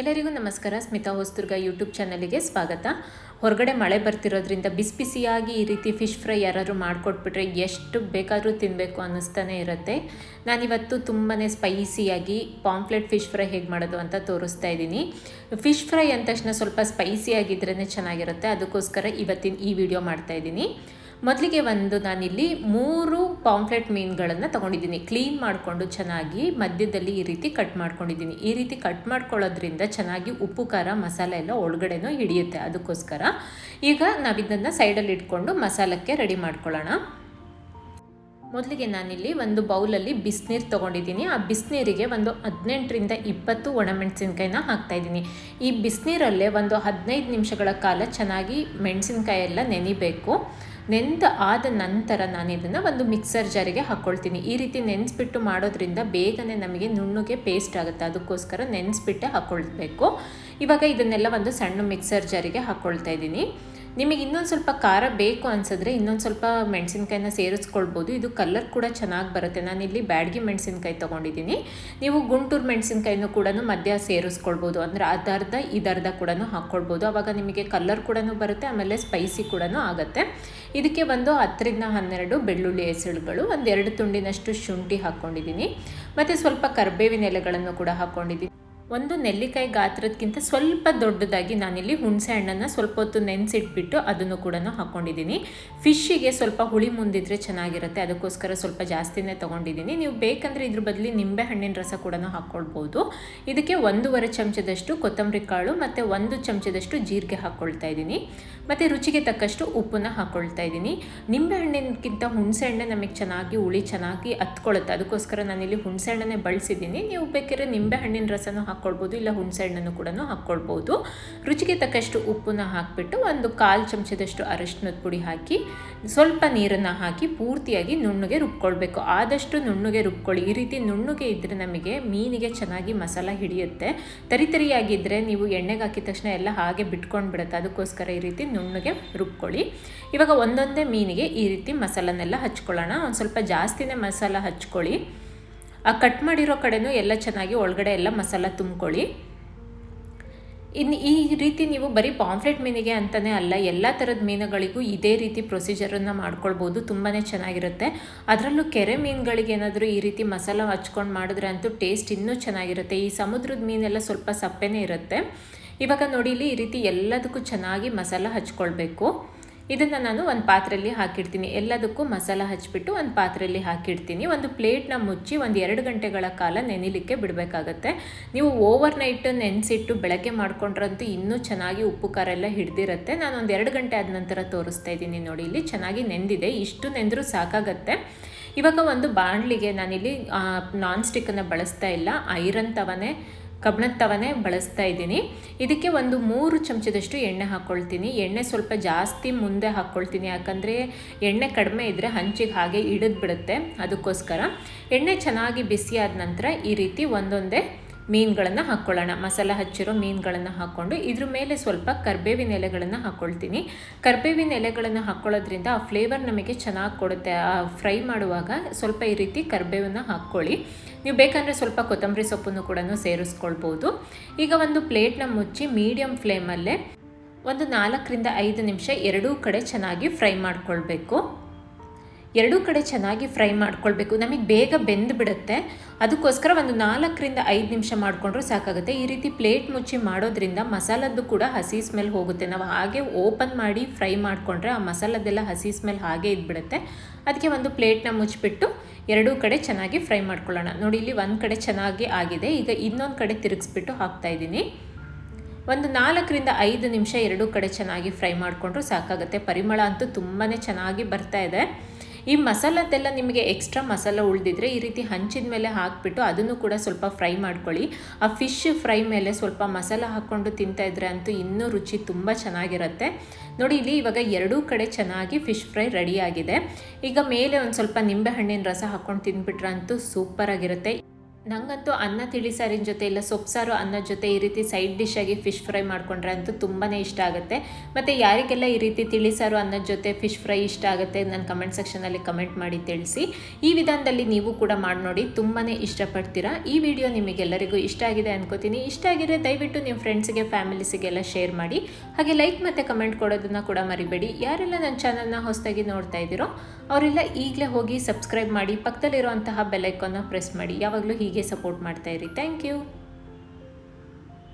ಎಲ್ಲರಿಗೂ ನಮಸ್ಕಾರ. ಸ್ಮಿತಾ ಹೊಸದುರ್ಗ ಯೂಟ್ಯೂಬ್ ಚಾನಲಿಗೆ ಸ್ವಾಗತ. ಹೊರಗಡೆ ಮಳೆ ಬರ್ತಿರೋದ್ರಿಂದ ಬಿಸಿ ಬಿಸಿಯಾಗಿ ಈ ರೀತಿ ಫಿಶ್ ಫ್ರೈ ಯಾರಾದರೂ ಮಾಡಿಕೊಟ್ಬಿಟ್ರೆ ಎಷ್ಟು ಬೇಕಾದರೂ ತಿನ್ನಬೇಕು ಅನ್ನಿಸ್ತಾನೆ ಇರುತ್ತೆ. ನಾನಿವತ್ತು ತುಂಬಾ ಸ್ಪೈಸಿಯಾಗಿ ಪಾಂಪ್ಲೆಟ್ ಫಿಶ್ ಫ್ರೈ ಹೇಗೆ ಮಾಡೋದು ಅಂತ ತೋರಿಸ್ತಾ ಇದ್ದೀನಿ. ಫಿಶ್ ಫ್ರೈ ಅಂದ ತಕ್ಷಣ ಸ್ವಲ್ಪ ಸ್ಪೈಸಿಯಾಗಿದ್ರೇ ಚೆನ್ನಾಗಿರುತ್ತೆ. ಅದಕ್ಕೋಸ್ಕರ ಇವತ್ತಿನ ಈ ವಿಡಿಯೋ ಮಾಡ್ತಾ ಇದ್ದೀನಿ. ಮೊದಲಿಗೆ ಒಂದು ನಾನಿಲ್ಲಿ ಮೂರು ಪಾಂಪ್ಲೆಟ್ ಮೀನುಗಳನ್ನು ತೊಗೊಂಡಿದ್ದೀನಿ. ಕ್ಲೀನ್ ಮಾಡಿಕೊಂಡು ಚೆನ್ನಾಗಿ ಮಧ್ಯದಲ್ಲಿ ಈ ರೀತಿ ಕಟ್ ಮಾಡ್ಕೊಂಡಿದ್ದೀನಿ. ಈ ರೀತಿ ಕಟ್ ಮಾಡ್ಕೊಳ್ಳೋದ್ರಿಂದ ಚೆನ್ನಾಗಿ ಉಪ್ಪು, ಖಾರ, ಮಸಾಲೆ ಎಲ್ಲ ಒಳಗಡೆನೂ ಹಿಡಿಯುತ್ತೆ. ಅದಕ್ಕೋಸ್ಕರ ಈಗ ನಾವಿದನ್ನು ಸೈಡಲ್ಲಿ ಇಟ್ಕೊಂಡು ಮಸಾಲಕ್ಕೆ ರೆಡಿ ಮಾಡ್ಕೊಳ್ಳೋಣ. ಮೊದಲಿಗೆ ನಾನಿಲ್ಲಿ ಒಂದು ಬೌಲಲ್ಲಿ ಬಿಸಿನೀರು ತೊಗೊಂಡಿದ್ದೀನಿ. ಆ ಬಿಸಿನೀರಿಗೆ ಒಂದು ಹದಿನೆಂಟರಿಂದ ಇಪ್ಪತ್ತು ಒಣಮೆಣಸಿನ್ಕಾಯಿನ ಹಾಕ್ತಾಯಿದ್ದೀನಿ. ಈ ಬಿಸಿನೀರಲ್ಲೇ ಒಂದು ಹದಿನೈದು ನಿಮಿಷಗಳ ಕಾಲ ಚೆನ್ನಾಗಿ ಮೆಣಸಿನ್ಕಾಯಿ ಎಲ್ಲ ನೆನಿಬೇಕು. ನೆಂದ ಆದ ನಂತರ ನಾನು ಇದನ್ನು ಒಂದು ಮಿಕ್ಸರ್ ಜಾರಿಗೆ ಹಾಕ್ಕೊಳ್ತೀನಿ. ಈ ರೀತಿ ನೆನೆಸ್ಬಿಟ್ಟು ಮಾಡೋದ್ರಿಂದ ಬೇಗನೆ ನಮಗೆ ನುಣ್ಣಗೆ ಪೇಸ್ಟ್ ಆಗುತ್ತೆ. ಅದಕ್ಕೋಸ್ಕರ ನೆನೆಸ್ಬಿಟ್ಟೆ ಹಾಕ್ಕೊಳ್ಬೇಕು. ಇವಾಗ ಇದನ್ನೆಲ್ಲ ಒಂದು ಸಣ್ಣ ಮಿಕ್ಸರ್ ಜಾರಿಗೆ ಹಾಕ್ಕೊಳ್ತಾ ಇದ್ದೀನಿ ನಿಮಗೆ ಇನ್ನೊಂದು ಸ್ವಲ್ಪ ಖಾರ ಬೇಕು ಅನ್ಸಿದ್ರೆ ಇನ್ನೊಂದು ಸ್ವಲ್ಪ ಮೆಣಸಿನ್ಕಾಯಿನ ಸೇರಿಸ್ಕೊಳ್ಬೋದು. ಇದು ಕಲರ್ ಕೂಡ ಚೆನ್ನಾಗಿ ಬರುತ್ತೆ. ನಾನಿಲ್ಲಿ ಬ್ಯಾಡ್ಗಿ ಮೆಣಸಿನ್ಕಾಯಿ ತೊಗೊಂಡಿದ್ದೀನಿ. ನೀವು ಗುಂಟೂರು ಮೆಣಸಿನ್ಕಾಯಿನೂ ಕೂಡ ಮಧ್ಯ ಸೇರಿಸ್ಕೊಳ್ಬೋದು. ಅಂದರೆ ಅದರ್ಧ, ಇದರ್ಧ ಕೂಡ ಹಾಕ್ಕೊಳ್ಬೋದು. ಆವಾಗ ನಿಮಗೆ ಕಲರ್ ಕೂಡ ಬರುತ್ತೆ, ಆಮೇಲೆ ಸ್ಪೈಸಿ ಕೂಡ ಆಗುತ್ತೆ. ಇದಕ್ಕೆ ಒಂದು ಹತ್ತರಿಂದ ಹನ್ನೆರಡು ಬೆಳ್ಳುಳ್ಳಿ ಹೆಸರುಗಳು ಒಂದೆರಡು ತುಂಡಿನಷ್ಟು ಶುಂಠಿ ಹಾಕ್ಕೊಂಡಿದ್ದೀನಿ. ಮತ್ತು ಸ್ವಲ್ಪ ಕರ್ಬೇವಿನ ಎಲೆಗಳನ್ನು ಕೂಡ ಹಾಕ್ಕೊಂಡಿದ್ದೀನಿ. ಒಂದು ನೆಲ್ಲಿಕಾಯಿ ಗಾತ್ರದಕ್ಕಿಂತ ಸ್ವಲ್ಪ ದೊಡ್ಡದಾಗಿ ನಾನಿಲ್ಲಿ ಹುಣಸೆ ಹಣ್ಣನ್ನು ಸ್ವಲ್ಪ ಹೊತ್ತು ನೆನೆಸಿಟ್ಬಿಟ್ಟು ಅದನ್ನು ಕೂಡ ಹಾಕ್ಕೊಂಡಿದ್ದೀನಿ ಫಿಶ್ಶಿಗೆ ಸ್ವಲ್ಪ ಹುಳಿ ಮುಂದಿದ್ರೆ ಚೆನ್ನಾಗಿರುತ್ತೆ, ಅದಕ್ಕೋಸ್ಕರ ಸ್ವಲ್ಪ ಜಾಸ್ತಿನೇ ತೊಗೊಂಡಿದ್ದೀನಿ. ನೀವು ಬೇಕಂದರೆ ಇದ್ರ ಬದಲಿ ನಿಂಬೆ ಹಣ್ಣಿನ ರಸ ಕೂಡ ಹಾಕ್ಕೊಳ್ಬೋದು. ಇದಕ್ಕೆ ಒಂದೂವರೆ ಚಮಚದಷ್ಟು ಕೊತ್ತಂಬರಿ ಕಾಳು ಮತ್ತು ಒಂದು ಚಮಚದಷ್ಟು ಜೀರಿಗೆ ಹಾಕ್ಕೊಳ್ತಾ ಇದ್ದೀನಿ. ಮತ್ತು ರುಚಿಗೆ ತಕ್ಕಷ್ಟು ಉಪ್ಪನ್ನ ಹಾಕ್ಕೊಳ್ತಾ ಇದ್ದೀನಿ. ನಿಂಬೆ ಹಣ್ಣಿನಕ್ಕಿಂತ ಹುಣಸೆ ಹಣ್ಣೆ ನಮಗೆ ಚೆನ್ನಾಗಿ, ಹುಳಿ ಚೆನ್ನಾಗಿ ಹತ್ಕೊಳ್ಳುತ್ತೆ ಅದಕ್ಕೋಸ್ಕರ ನಾನಿಲ್ಲಿ ಹುಣಸೆ ಹಣ್ಣನ್ನೇ ಬಳಸಿದ್ದೀನಿ. ನೀವು ಬೇಕಾದ್ರೆ ನಿಂಬೆ ಹಣ್ಣಿನ ರಸನೂ ಹಾಕ್ಕೊಳ್ಬೋದು, ಇಲ್ಲ ಹುಣಸೆ ಹಣ್ಣನ್ನು ಕೂಡ ಹಾಕ್ಕೊಳ್ಬೋದು. ರುಚಿಗೆ ತಕ್ಕಷ್ಟು ಉಪ್ಪನ್ನು ಹಾಕಿಬಿಟ್ಟು ಒಂದು ಕಾಲು ಚಮಚದಷ್ಟು ಅರಶಿನದ ಪುಡಿ ಹಾಕಿ, ಸ್ವಲ್ಪ ನೀರನ್ನು ಹಾಕಿ ಪೂರ್ತಿಯಾಗಿ ನುಣ್ಣಗೆ ರುಬ್ಕೊಳ್ಬೇಕು. ಆದಷ್ಟು ನುಣ್ಣಗೆ ರುಬ್ಕೊಳ್ಳಿ. ಈ ರೀತಿ ನುಣ್ಣಗೆ ಇದ್ದರೆ ನಮಗೆ ಮೀನಿಗೆ ಚೆನ್ನಾಗಿ ಮಸಾಲ ಹಿಡಿಯುತ್ತೆ. ತರಿತರಿಯಾಗಿದ್ದರೆ ನೀವು ಎಣ್ಣೆಗೆ ಹಾಕಿದ ತಕ್ಷಣ ಎಲ್ಲ ಹಾಗೆ ಬಿಟ್ಕೊಂಡು ಬಿಡುತ್ತೆ ಅದಕ್ಕೋಸ್ಕರ ಈ ರೀತಿ ನುಣ್ಣಗೆ ರುಬ್ಕೊಳ್ಳಿ. ಇವಾಗ ಒಂದೊಂದೇ ಮೀನಿಗೆ ಈ ರೀತಿ ಮಸಾಲನೆಲ್ಲ ಹಚ್ಕೊಳ್ಳೋಣ. ಒಂದು ಸ್ವಲ್ಪ ಜಾಸ್ತಿನೇ ಮಸಾಲ ಹಚ್ಕೊಳ್ಳಿ. ಆ ಕಟ್ ಮಾಡಿರೋ ಕಡೆನೂ ಎಲ್ಲ ಚೆನ್ನಾಗಿ ಒಳಗಡೆ ಎಲ್ಲ ಮಸಾಲ ತುಂಬ್ಕೊಳ್ಳಿ. ಇನ್ನು ಈ ರೀತಿ ನೀವು ಬರೀ ಪಾಂಫ್ಲೆಟ್ ಮೀನಿಗೆ ಅಂತಲೇ ಅಲ್ಲ, ಎಲ್ಲ ಥರದ ಮೀನುಗಳಿಗೂ ಇದೇ ರೀತಿ ಪ್ರೊಸೀಜರನ್ನು ಮಾಡ್ಕೊಳ್ಬೋದು ತುಂಬಾ ಚೆನ್ನಾಗಿರುತ್ತೆ. ಅದರಲ್ಲೂ ಕೆರೆ ಮೀನುಗಳಿಗೆ ಏನಾದರೂ ಈ ರೀತಿ ಮಸಾಲ ಹಚ್ಕೊಂಡು ಮಾಡಿದ್ರೆ ಅಂತೂ ಟೇಸ್ಟ್ ಇನ್ನೂ ಚೆನ್ನಾಗಿರುತ್ತೆ. ಈ ಸಮುದ್ರದ ಮೀನೆಲ್ಲ ಸ್ವಲ್ಪ ಸಪ್ಪೆನೇ ಇರುತ್ತೆ. ಇವಾಗ ನೋಡಿ, ಇಲ್ಲಿ ಈ ರೀತಿ ಎಲ್ಲದಕ್ಕೂ ಚೆನ್ನಾಗಿ ಮಸಾಲ ಹಚ್ಕೊಳ್ಬೇಕು. ಇದನ್ನು ನಾನು ಒಂದು ಪಾತ್ರೆಯಲ್ಲಿ ಹಾಕಿಡ್ತೀನಿ. ಎಲ್ಲದಕ್ಕೂ ಮಸಾಲ ಹಚ್ಚಿಬಿಟ್ಟು ಒಂದು ಪಾತ್ರೆಯಲ್ಲಿ ಹಾಕಿಡ್ತೀನಿ. ಒಂದು ಪ್ಲೇಟ್ನ ಮುಚ್ಚಿ ಒಂದು ಎರಡು ಗಂಟೆಗಳ ಕಾಲ ನೆನಿಲಿಕ್ಕೆ ಬಿಡಬೇಕಾಗತ್ತೆ. ನೀವು ಓವರ್ ನೈಟ್ ನೆನೆಸಿಟ್ಟು ಬೆಳಗ್ಗೆ ಮಾಡ್ಕೊಂಡ್ರಂತೂ ಇನ್ನೂ ಚೆನ್ನಾಗಿ ಉಪ್ಪು, ಖಾರ ಎಲ್ಲ ಹಿಡ್ದಿರುತ್ತೆ. ನಾನು ಒಂದು ಎರಡು ಗಂಟೆ ಆದ ನಂತರ ತೋರಿಸ್ತಾ ಇದ್ದೀನಿ ನೋಡಿ ಇಲ್ಲಿ. ಚೆನ್ನಾಗಿ ನೆಂದಿದೆ. ಇಷ್ಟು ನೆಂದರೂ ಸಾಕಾಗತ್ತೆ. ಇವಾಗ ಒಂದು ಬಾಣಲಿಗೆ ನಾನಿಲ್ಲಿ ನಾನ್ ಸ್ಟಿಕ್ಕನ್ನು ಬಳಸ್ತಾ ಇಲ್ಲ. ಐರನ್ ತವನೇ ಕಬ್ಬಣದ ತವನೇ ಬಳಸ್ತಾ ಇದ್ದೀನಿ. ಇದಕ್ಕೆ ಒಂದು ಮೂರು ಚಮಚದಷ್ಟು ಎಣ್ಣೆ ಹಾಕ್ಕೊಳ್ತೀನಿ ಎಣ್ಣೆ ಸ್ವಲ್ಪ ಜಾಸ್ತಿ ಮುಂದೆ ಹಾಕ್ಕೊಳ್ತೀನಿ ಯಾಕಂದರೆ ಎಣ್ಣೆ ಕಡಿಮೆ ಇದ್ದರೆ ಹಂಚಿಗೆ ಹಾಗೆ ಹಿಡಿದ್ಬಿಡುತ್ತೆ. ಅದಕ್ಕೋಸ್ಕರ ಎಣ್ಣೆ ಚೆನ್ನಾಗಿ ಬಿಸಿ ಆದ ನಂತರ ಈ ರೀತಿ ಒಂದೊಂದೇ ಮೀನುಗಳನ್ನು ಹಾಕ್ಕೊಳ್ಳೋಣ ಮಸಾಲ ಹಚ್ಚಿರೋ ಮೀನುಗಳನ್ನು ಹಾಕ್ಕೊಂಡು ಇದ್ರ ಮೇಲೆ ಸ್ವಲ್ಪ ಕರ್ಬೇವಿನ ಎಲೆಗಳನ್ನು ಹಾಕ್ಕೊಳ್ತೀನಿ ಕರ್ಬೇವಿನ ಎಲೆಗಳನ್ನು ಹಾಕ್ಕೊಳ್ಳೋದ್ರಿಂದ ಆ ಫ್ಲೇವರ್ ನಮಗೆ ಚೆನ್ನಾಗಿ ಕೊಡುತ್ತೆ. ಆ ಫ್ರೈ ಮಾಡುವಾಗ ಸ್ವಲ್ಪ ಈ ರೀತಿ ಕರ್ಬೇವನ್ನು ಹಾಕ್ಕೊಳ್ಳಿ. ನೀವು ಬೇಕಂದರೆ ಸ್ವಲ್ಪ ಕೊತ್ತಂಬರಿ ಸೊಪ್ಪನ್ನು ಕೂಡ ಸೇರಿಸ್ಕೊಳ್ಬೋದು. ಈಗ ಒಂದು ಪ್ಲೇಟ್ನ ಮುಚ್ಚಿ ಮೀಡಿಯಮ್ ಫ್ಲೇಮಲ್ಲೇ ಒಂದು ನಾಲ್ಕರಿಂದ ಐದು ನಿಮಿಷ ಎರಡೂ ಕಡೆ ಚೆನ್ನಾಗಿ ಫ್ರೈ ಮಾಡ್ಕೊಳ್ಬೇಕು. ಎರಡೂ ಕಡೆ ಚೆನ್ನಾಗಿ ಫ್ರೈ ಮಾಡ್ಕೊಳ್ಬೇಕು. ನಮಗೆ ಬೇಗ ಬೆಂದು ಬಿಡುತ್ತೆ. ಅದಕ್ಕೋಸ್ಕರ ಒಂದು ನಾಲ್ಕರಿಂದ ಐದು ನಿಮಿಷ ಮಾಡಿಕೊಂಡ್ರೂ ಸಾಕಾಗುತ್ತೆ. ಈ ರೀತಿ ಪ್ಲೇಟ್ ಮುಚ್ಚಿ ಮಾಡೋದ್ರಿಂದ ಮಸಾಲದ್ದು ಕೂಡ ಹಸಿ ಸ್ಮೆಲ್ ಹೋಗುತ್ತೆ. ನಾವು ಹಾಗೆ ಓಪನ್ ಮಾಡಿ ಫ್ರೈ ಮಾಡಿಕೊಂಡ್ರೆ ಆ ಮಸಾಲದ್ದೆಲ್ಲ ಹಸಿ ಸ್ಮೆಲ್ ಹಾಗೆ ಇದ್ಬಿಡುತ್ತೆ. ಅದಕ್ಕೆ ಒಂದು ಪ್ಲೇಟ್ನ ಮುಚ್ಚಿಬಿಟ್ಟು ಎರಡೂ ಕಡೆ ಚೆನ್ನಾಗಿ ಫ್ರೈ ಮಾಡ್ಕೊಳ್ಳೋಣ. ನೋಡಿ, ಇಲ್ಲಿ ಒಂದು ಕಡೆ ಚೆನ್ನಾಗಿ ಆಗಿದೆ. ಈಗ ಇನ್ನೊಂದು ಕಡೆ ತಿರುಗಿಸ್ಬಿಟ್ಟು ಹಾಕ್ತಾಯಿದ್ದೀನಿ ಒಂದು ನಾಲ್ಕರಿಂದ ಐದು ನಿಮಿಷ ಎರಡೂ ಕಡೆ ಚೆನ್ನಾಗಿ ಫ್ರೈ ಮಾಡಿಕೊಂಡ್ರು ಸಾಕಾಗುತ್ತೆ. ಪರಿಮಳ ಅಂತೂ ತುಂಬಾ ಚೆನ್ನಾಗಿ ಬರ್ತಾ ಇದೆ. ಈ ಮಸಾಲದ್ದೆಲ್ಲ ನಿಮಗೆ ಎಕ್ಸ್ಟ್ರಾ ಮಸಾಲ ಉಳಿದಿದ್ರೆ ಈ ರೀತಿ ಹಂಚಿದ ಮೇಲೆ ಹಾಕಿಬಿಟ್ಟು ಅದನ್ನು ಕೂಡ ಸ್ವಲ್ಪ ಫ್ರೈ ಮಾಡ್ಕೊಳ್ಳಿ. ಆ ಫಿಶ್ ಫ್ರೈ ಮೇಲೆ ಸ್ವಲ್ಪ ಮಸಾಲ ಹಾಕ್ಕೊಂಡು ತಿಂತಾ ಇದ್ರೆ ಅಂತೂ ಇನ್ನೂ ರುಚಿ ತುಂಬ ಚೆನ್ನಾಗಿರುತ್ತೆ. ನೋಡಿ, ಇಲ್ಲಿ ಇವಾಗ ಎರಡೂ ಕಡೆ ಚೆನ್ನಾಗಿ ಫಿಶ್ ಫ್ರೈ ರೆಡಿಯಾಗಿದೆ ಈಗ ಮೇಲೆ ಒಂದು ಸ್ವಲ್ಪ ನಿಂಬೆಹಣ್ಣಿನ ರಸ ಹಾಕ್ಕೊಂಡು ತಿಂದ್ಬಿಟ್ರೆ ಅಂತೂ ಸೂಪರಾಗಿರುತ್ತೆ ನಂಗಂತೂ ಅನ್ನ ತಿಳಿ ಸಾರಿನ ಜೊತೆ ಇಲ್ಲ ಸೊಪ್ಪು ಸಾರು ಅನ್ನದ ಜೊತೆ ಈ ರೀತಿ ಸೈಡ್ ಡಿಶ್ ಆಗಿ ಫಿಶ್ ಫ್ರೈ ಮಾಡ್ಕೊಂಡ್ರೆ ಅಂತೂ ತುಂಬಾ ಇಷ್ಟ ಆಗುತ್ತೆ. ಮತ್ತು ಯಾರಿಗೆಲ್ಲ ಈ ರೀತಿ ತಿಳಿ ಸಾರು ಅನ್ನದ ಜೊತೆ ಫಿಶ್ ಫ್ರೈ ಇಷ್ಟ ಆಗುತ್ತೆ ನನ್ನ ಕಮೆಂಟ್ ಸೆಕ್ಷನಲ್ಲಿ ಕಮೆಂಟ್ ಮಾಡಿ ತಿಳಿಸಿ. ಈ ವಿಧಾನದಲ್ಲಿ ನೀವು ಕೂಡ ಮಾಡಿ ನೋಡಿ ತುಂಬಾ ಇಷ್ಟಪಡ್ತೀರಾ. ಈ ವಿಡಿಯೋ ನಿಮಗೆಲ್ಲರಿಗೂ ಇಷ್ಟ ಆಗಿದೆ ಅನ್ಕೋತೀನಿ. ಇಷ್ಟ ಆಗಿದ್ರೆ ದಯವಿಟ್ಟು ನಿಮ್ಮ ಫ್ರೆಂಡ್ಸಿಗೆ ಫ್ಯಾಮಿಲೀಸಿಗೆಲ್ಲ ಶೇರ್ ಮಾಡಿ. ಹಾಗೆ ಲೈಕ್ ಮತ್ತು ಕಮೆಂಟ್ ಕೊಡೋದನ್ನ ಕೂಡ ಮರಿಬೇಡಿ. ಯಾರೆಲ್ಲ ನನ್ನ ಚಾನಲ್ನ ಹೊಸದಾಗಿ ನೋಡ್ತಾ ಇದ್ದೀರೋ, ಅವರೆಲ್ಲ ಈಗಲೇ ಹೋಗಿ ಸಬ್ಸ್ಕ್ರೈಬ್ ಮಾಡಿ, ಪಕ್ಕದಲ್ಲಿರುವಂತಹ ಬೆಲ್ಲೈಕನ್ನ ಪ್ರೆಸ್ ಮಾಡಿ. ಯಾವಾಗಲೂ ಹೀಗೆ ಸಪೋರ್ಟ್ ಮಾಡ್ತಾ ಇರಿ ಥ್ಯಾಂಕ್ ಯು